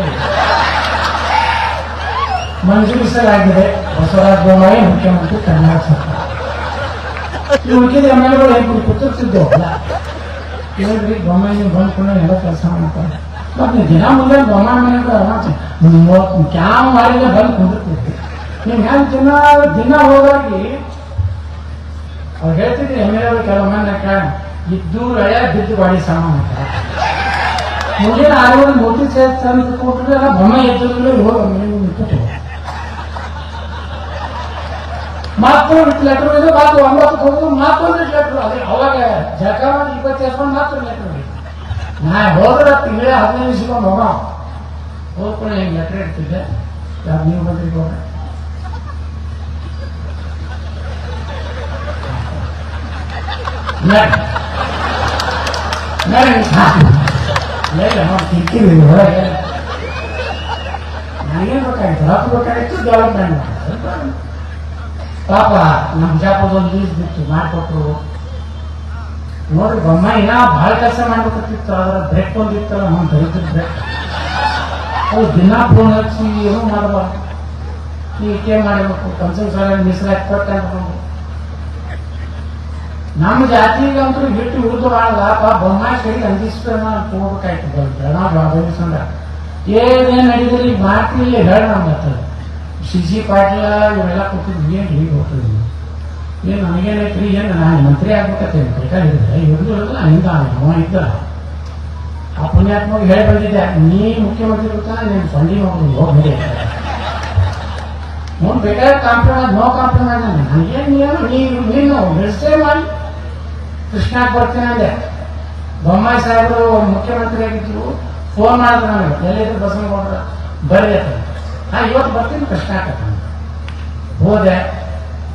ಮಂಜೂರಿಸಲಾಗಿದೆ ಬಸವರಾಜ ಬೊಮ್ಮಾಯಿ ಮುಖ್ಯಮಂತ್ರಿ ಕರ್ನಾಟಕ ಸರ್ಕಾರ. ಈ ಉಳಿದ ಎಂ ಎಲ್ ಎಗಳು ಏನು ಕೂತಿರ್ತಿದ್ದೇವಲ್ಲ ಹೇಳ್ರಿ ಬೊಮ್ಮಾಯಿ ಬಂದ್ಕೊಂಡು ಎಲ್ಲ ಕೆಲಸ ಮಾಡ್ತಾರೆ ಮತ್ತು ದಿನ ಮುಂದೆ ಬೊಮ್ಮಾಯಿ ಕ್ಯಾಮ್ ಮಾಡಿದ್ರೆ ಬಂದು ನೀವು ಹೆಂಗೆ ದಿನ ದಿನ ಹೋಗಿ ಅವ್ರು ಹೇಳ್ತಿದ್ರು ಎಂ ಎಲ್ ಎ ಕೆಲವು ಇದ್ದು ರಯ ಬಿದ್ದು ಬಾಡಿ ಸಾಮಾನು ಅಂತ ಮುಂದಿನ ಆರು ಮೂರ್ತಿ ಸೇರ್ತಾನೆ ಕೊಟ್ಟರೆ ಎಲ್ಲ ಬೊಮ್ಮ ಹೋಗಿ ಮಾತ್ರ ಲೆಟರ್ ಮಾತು ಒಂಬತ್ತು ಕೊಡೋದು ಮಾತ್ರ ಲೆಟರ್ ಅದೇ ಅವಾಗ ಜಗವನ್ನ ಇಪ್ಪತ್ತು ಎಸ್ಕೊಂಡು ಮಾತ್ರ ಲೆಟರ್ ನಾ ಹೋದ್ರ ತಿಂಗಳೇ ಹದಿನೈದು ಸಿಗೋಣ ಹೋಗ ಹೋದ್ಕೊಂಡು ಹೆಂಗೆ ಲೆಟರ್ ಇಡ್ತಿದ್ದೆ ಯಾರು ನೀವು ಬಂದ್ರಿ ಹೋಗ ನನಗೇನ್ ಬೇಕಾಗಿತ್ತು ಹತ್ತು ಬೇಕಾಗಿತ್ತು ಡೆವಲಪ್ಮೆಂಟ್ ಪಾಪ ನಮ್ಮ ಜಾಪದಲ್ಲಿ ಲೀಸ್ ಬಿಟ್ಟು ಮಾಡಿಕೊಟ್ರು ನೋಡ್ರಿ ಬೊಮ್ಮಾಯಿನ ಭಾಳ ಕೆಲಸ ಮಾಡ್ಬೇಕಿತ್ತು ಅದರ ಬ್ರೇಕ್ ಒಂದಿತ್ತಲ್ಲ ನಮ್ಮ ದರಿದ್ರ ಬ್ರೇಕ್ ಅವು ದಿನ ಫೋನ್ ಹಚ್ಚಿ ಏನೂ ಮಾಡಬಾರ್ದು. ಟೀಕೆ ಮಾಡಬೇಕು? ಕನ್ಸಲ್ ಸಾಲ ಮೀಸಲಾಗಿ ಕೊಟ್ಟು ನಮ್ಮ ಜಾತಿಗಂತೂ ಬಿಟ್ಟು ಉಳಿದು ಮಾಡಲ್ಲ ಪಾಪ ಬೊಮ್ಮಾಯಿ ಕೈ ಅಂದಿಸ್ತಾನ ಹೋಗ್ಬೇಕಾಯ್ತು ಬೆಳಗಾವ್ ಬೆಳೆಸಂದ ಏನೇನು ನಡೀದ್ರಿ ಮಾಡ್ತಿಲ್ಲ ಹೇಳ ನಮ್ಗೆ ಸಿ ಪಾಟೀಲ ಇವೆಲ್ಲ ಕೊಟ್ಟಿದ್ದು ಏನು ಹೀಗೆ ಹೋಗ್ತದೆ ಏನು ನನಗೇನೈತ್ರಿ ಏನು ನಾನು ಮಂತ್ರಿ ಆಗ್ಬೇಕತ್ತೇನೆ ಬೇಕಾಗಿದ್ರೆ ಇವ್ರದ್ದು ಇಲ್ಲ ಹಿಂದ ಅವ ಇದ್ದ ಆ ಪುಣ್ಯಾತ್ಮಗೆ ಹೇಳಿ ಬಂದಿದ್ದೆ ನೀ ಮುಖ್ಯಮಂತ್ರಿ ಗೊತ್ತಾ ನೀನು ಸಂಜೆ ಮಗಳು ಹೋಗಿ ಅವ್ನು ಬೇಕಾದ್ರೆ ಕಾಂಪ್ರಮೈಸ್ ನೋ ಕಾಂಪ್ರಮೈಸ್ ಅಂದ್ರೆ ನನಗೇನು ನೀನು ನೀನು ನೀನು ರಿಜಿಸ್ಟರ್ ಮಾಡಿ ಕೃಷ್ಣಾಕ್ ಬರ್ತೇನೆ ಅಂದೆ ಬೊಮ್ಮಾಯಿ ಸಾಹೇಬರು ಮುಖ್ಯಮಂತ್ರಿ ಆಗಿದ್ರು ಫೋನ್ ಮಾಡಿದ್ರು ನನಗೆ ಎಲ್ಲಿದ್ರು ಬಸವನ ಕೊಡ್ರ ಬರ್ರಿ ಅಂತ ನಾ ಇವತ್ತು ಬರ್ತೀನಿ ಕಷ್ಟ ಅಂತ ಹೋದೆ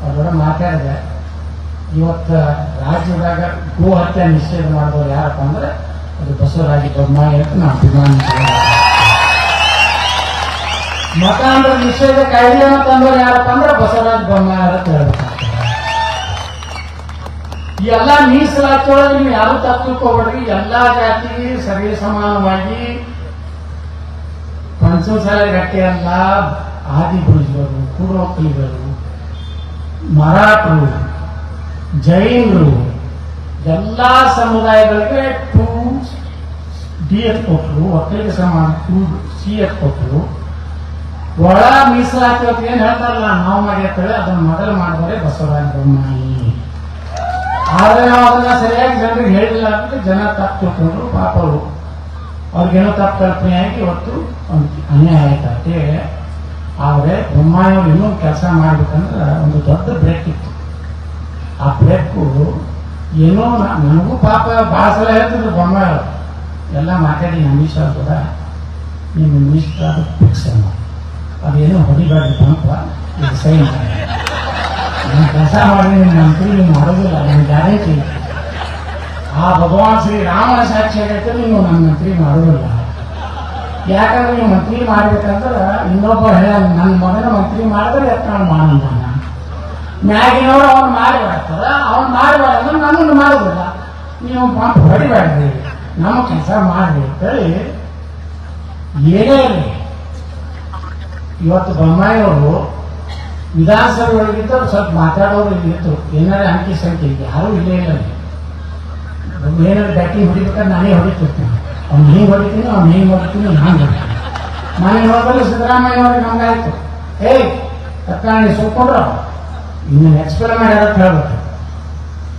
ಅವ್ರ ಮಾತಾಡಿದೆ. ಇವತ್ತು ರಾಜ್ಯದಾಗ ಗೋ ಹತ್ಯೆ ನಿಷೇಧ ಮಾಡಿದವ್ರು ಯಾರಪ್ಪ ಅಂದ್ರೆ ಅದು ಬಸವರಾಜ ಬೊಮ್ಮಾಯಿ ಅಂತ ನಾವು ಅಭಿಮಾನಿ ಮತ ಅಂದ್ರೆ ನಿಷೇಧ ಕಾಯ್ದೆ ಅಂತಂದ್ರೆ ಯಾರಪ್ಪ ಅಂದ್ರೆ ಬಸವರಾಜ ಬೊಮ್ಮಾಯಿ ಅಂತ ಹೇಳ್ಬೇಕಾಗ್ತದೆ. ಈ ಎಲ್ಲ ಮೀಸಲಾತಿಯೊಳಗೆ ನೀವು ಯಾರು ತಪ್ಪು ಎಲ್ಲ ಜಾತಿಗೆ ಸರಿ ಸಮಾನವಾಗಿ ಪಂಚಮಸಾಲ ಗಟ್ಟಿ ಅಂತ ಆದಿ ಬುರುಜರು ಕುರುವಕ್ಕಲಿಗರು ಮರಾಠರು, ಜೈನರು, ಎಲ್ಲ ಸಮುದಾಯಗಳಿಗೆ ಟೂ ಡಿ ಎಫ್ ಕೊಟ್ಟರು ಒಕ್ಕಲಿಗ ಸಮಾನ ಟೂ ಸಿ ಎಫ್ ಕೊಟ್ಟರು ಒಳ ಮೀಸಲಾತಿ ಅಂತ ಏನು ಹೇಳ್ತಾರಲ್ಲ, ನಾವು ಮಾಡಿರ್ತೇವೆ ಅದನ್ನು ಮೊದಲು ಮಾಡಿದರೆ ಬಸವರಾಜ ಬೊಮ್ಮಾಯಿ. ಆದರೆ ನಾವು ಅದನ್ನ ಸರಿಯಾಗಿ ಜನರಿಗೆ ಹೇಳಿಲ್ಲ ಅಂತ ಜನ ತಪ್ಪು ತಿಳ್ಕೊಂಡ್ರು ಪಾಪ ಅವರು ಅವ್ರಿಗೇನೋ ತಪ್ಪು ಕಲ್ಪನೆಯಾಗಿ ಇವತ್ತು ಅನ್ಯಾಯ ಆಯ್ತು ಅಂತೇಳಿ ಆದ್ರೆ ಬೊಮ್ಮಾಯಿ ಅವ್ರು ಇನ್ನೊಂದು ಕೆಲಸ ಮಾಡ್ಬೇಕಂದ್ರೆ ಒಂದು ದೊಡ್ಡ ಬ್ರೇಕ್ ಇತ್ತು. ಆ ಬ್ರೇಕು ಏನೋ ನನಗೂ ಪಾಪ ಭಾಳ ಸಲ ಹೇಳ್ತಿದ್ರು ಬೊಮ್ಮಾಯಿ ಎಲ್ಲ ಮಾತಾಡಿ ಅಮಿತ್ ಅವ್ರು ಕೂಡ ನಿಮ್ಮ ಮಿನಿಸ್ಟರ್ ಅದು ಫಿಕ್ಸ್ ಅದೇನೋ ಹೊಡಿಬಾರ್ದು ಪಂಪ, ಇದು ಸೈ ಮಾಡಿ ನಾನು ಕೆಲಸ ಮಾಡಿ ಮಾಡೋದಿಲ್ಲ ನನ್ನ ಗ್ಯಾರಂಟಿ ಆ ಭಗವಾನ್ ಶ್ರೀ ರಾಮನ ಸಾಕ್ಷಿ ಆಗೈತೆ ನೀವು ನನ್ನ ಮಂತ್ರಿ ಮಾಡೋದಿಲ್ಲ. ಯಾಕಂದ್ರೆ ನೀವು ಮಂತ್ರಿ ಮಾಡ್ಬೇಕಂದ್ರೆ ಇನ್ನೊಬ್ಬ ಹೇಳ ನನ್ನ ಮಗನ ಮಂತ್ರಿ ಮಾಡಿದ್ರೆ ಯತ್ನಾಳ್ ಮಾಡಂತಾನ. ಮ್ಯಾಗಿನವ್ರು ಅವ್ನು ಮಾಡಿಬಿಡ್ತಾರ ಅವ್ನು ಮಾಡಿ ಅಂದ್ರೆ ನನ್ನನ್ನು ಮಾಡೋದಿಲ್ಲ. ನೀವು ಪಾಪ ಹೊಡಿಬೇಡ್ರಿ, ನಮ್ಮ ಕೆಲಸ ಮಾಡ್ರಿ ಅಂತೇಳಿ ಏನೇ ಇರಲಿ ಇವತ್ತು ಬೊಮ್ಮಾಯಿಯವರು ವಿಧಾನಸಭೆ ಸ್ವಲ್ಪ ಮಾತಾಡೋರು ಇಲ್ಲಿ ಇತ್ತು ಏನಾರ ಅಂಕಿ ಸಂಖ್ಯೆ ಯಾರೂ ಇಲ್ಲೇ, ಇಲ್ಲ. ಏನಾದ್ರು ಬ್ಯಾಟಿಂಗ್ ಹೊಡಿಬೇಕಾದ್ರೆ ನಾನೇ ಹೊಡಿತಿರ್ತೀನಿ. ಅವ್ನು ಹಿಂಗೆ ಹೊಡಿತೀನಿ, ಅವ್ನು ಹಿಂಗೆ ಹೊಡಿತೀನಿ, ನಾನು ಹೊಡಿತೀನಿ. ಮನೆ ಹೋಗಲು ಸಿದ್ದರಾಮಯ್ಯ ಅವ್ರಿಗೆ ನಮ್ಗಾಯ್ತು ಏಯ್ ತಕ್ಕಾಣಿ ಸುಟ್ಕೊಂಡ್ರು ಇನ್ನು ಎಕ್ಸ್ಪೆರಿಮೆಂಟ್ ಅಂತ ಹೇಳ್ಬೇಕು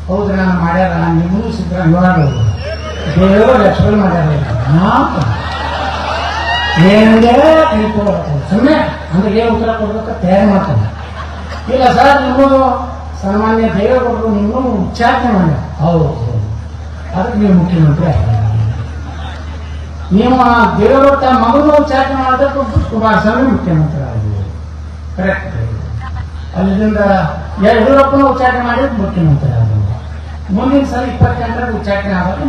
ಹೌದು ನಾನು ಮಾಡ್ಯಾರ, ನಾನು ನಿಮ್ಮನ್ನು ಸಿದ್ದರಾಮಯ್ಯ ದೇವರು ಎಕ್ಸ್ಪೆರಿಮೆಂಟ್ ಮಾಡ್ಯಾರ ನಾವು ಏನಂದ್ರೆ ತಿಳ್ಕೊಳ್ಬೇಕು ಸುಮ್ಮನೆ ಅಂದ್ರೆ ಏನು ಉತ್ತರ ಕೊಡ್ಬೇಕು ತಯಾರು ಮಾಡ್ತಾನೆ. ಇಲ್ಲ ಸರ್ ನಿಮ್ಮ ಸಾಮಾನ್ಯ ದೇವೇಗೌಡರು ನಿಮ್ಮ ಉಚ್ಚಾರಣೆ ಮಾಡಿ ಹೌದು ಹೌದು. ಅದಕ್ಕೆ ಮುಖ್ಯಮಂತ್ರಿ ನೀವು ನೀವು ದೇವರು ತಮ್ಮ ಮಗನ ಉಚ್ಚಾರಣೆ ಮಾಡಿದ್ರೆ ಕುಮಾರಸ್ವಾಮಿ ಮುಖ್ಯಮಂತ್ರಿ ಆಗಿದೆ ಕರೆಕ್ಟ್ ಅಲ್ಲಿಂದ ಯಡಿಯೂರಪ್ಪನ ಉಚ್ಚಾಟನೆ ಮಾಡಿದ್ರೆ ಮುಖ್ಯಮಂತ್ರಿ ಆಗಿದೆ ಮುಂದಿನ ಸಲ ಇಪ್ಪತ್ತೆಂಟರ ಉಚ್ಚಾಟನೆ ಆದಾಗ